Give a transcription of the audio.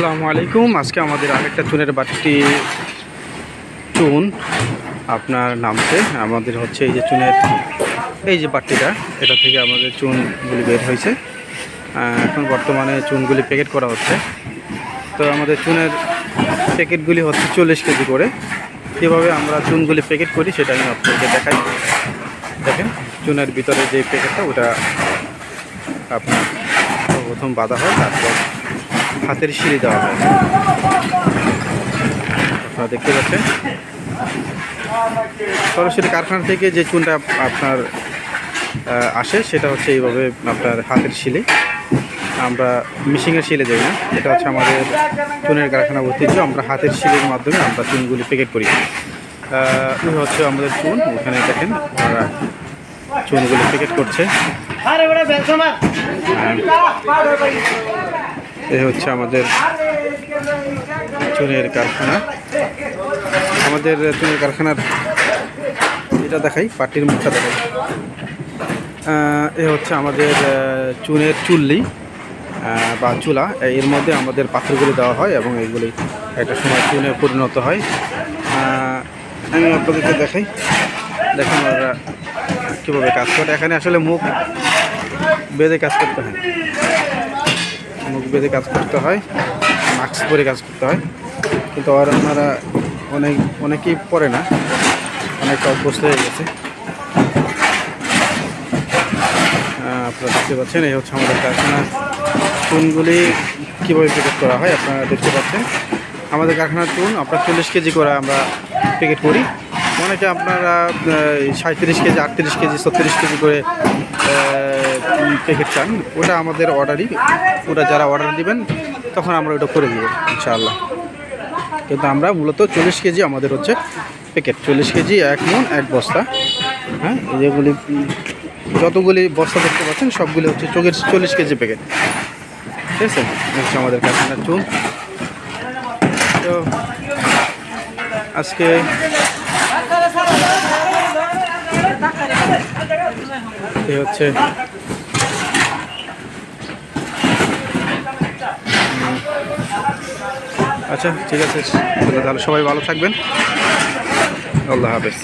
আসসালামু আলাইকুম। আজকে আমাদের আরেকটা চুনের বাটি চুন আপনার নামছে আমাদের হচ্ছে এই যে চুনের এই যে বাটিটা, এটা থেকে আমাদের চুনগুলি বের হয়েছে। এখন বর্তমানে চুনগুলি প্যাকেট করা হচ্ছে। তো আমাদের চুনের প্যাকেটগুলি হচ্ছে চল্লিশ কেজি করে। কীভাবে আমরা চুনগুলি প্যাকেট করি সেটা আমি আপনাদেরকে দেখাই। দেখেন, চুনের ভিতরে যে প্যাকেটটা, ওটা আপনার প্রথম বাঁধা হয়, তারপর হাতের সিঁড়ি দেওয়া হয়। আপনারা দেখতে পাচ্ছেন? সরাসরি কারখানা থেকে যে চুনটা আপনার আসে সেটা হচ্ছে এইভাবে আপনার হাতের শিলে আমরা মিশিংয়ের শিলে যাই না এটা হচ্ছে আমাদের চুনের কারখানা ঐতিহ্য। আমরা হাতের শিলের মাধ্যমে আমরা চুনগুলি প্যাকেট করি। হচ্ছে আমাদের চুন। ওখানে দেখেন ওরা চুনগুলি প্যাকেট করছে। এই হচ্ছে আমাদের চুনের কারখানা। আমাদের চুনের কারখানার এটা দেখাই, পাটির মুখটা দেখাই। এ হচ্ছে আমাদের চুনের চুল্লি বা চুলা। এর মধ্যে আমাদের পাথরগুলি দেওয়া হয় এবং এইগুলি একটা সময় চুনে পরিণত হয়। আমি আপনাদেরকে দেখাই। দেখেন আমরা কীভাবে কাজ করে। এখানে আসলে মুখ বেঁধে কাজ করতে হয়। বেঁধে কাজ করতে হয়, মাস্ক পরে কাজ করতে হয়। কিন্তু আর ওনারা অনেক, অনেকেই পরে না, অনেকটা অভ্যস্ত হয়ে গেছে। আপনারা দেখতে পাচ্ছেন, এই হচ্ছে আমাদের কারখানা চুনগুলি কীভাবে প্যাকেট করা হয়, আপনারা দেখতে পাচ্ছেন। আমাদের কারখানার চুন, আপনার চল্লিশ কেজি করে আমরা প্যাকেট করি। অনেকে আপনারা সাঁত্রিশ কেজি, আটত্রিশ কেজি, ছত্রিশ কেজি করে প্যাকেট চান, ওটা আমাদের অর্ডারই। ওটা যারা অর্ডার দিবেন, তখন আমরা ওটা করে দেবো, ইনশাআল্লাহ। কিন্তু আমরা মূলত চল্লিশ কেজি আমাদের হচ্ছে প্যাকেট চল্লিশ কেজি, এক মন, এক বস্তা। হ্যাঁ যেগুলি, যতগুলি বস্তা দেখতে পাচ্ছেন, সবগুলি হচ্ছে চল্লিশ চল্লিশ কেজি প্যাকেট ঠিক আছে? হচ্ছে আমাদের কারখানার চুন তো, আজকে হচ্ছে আচ্ছা ঠিক আছে। তাহলে সবাই ভালো থাকবেন। আল্লাহ হাফেজ।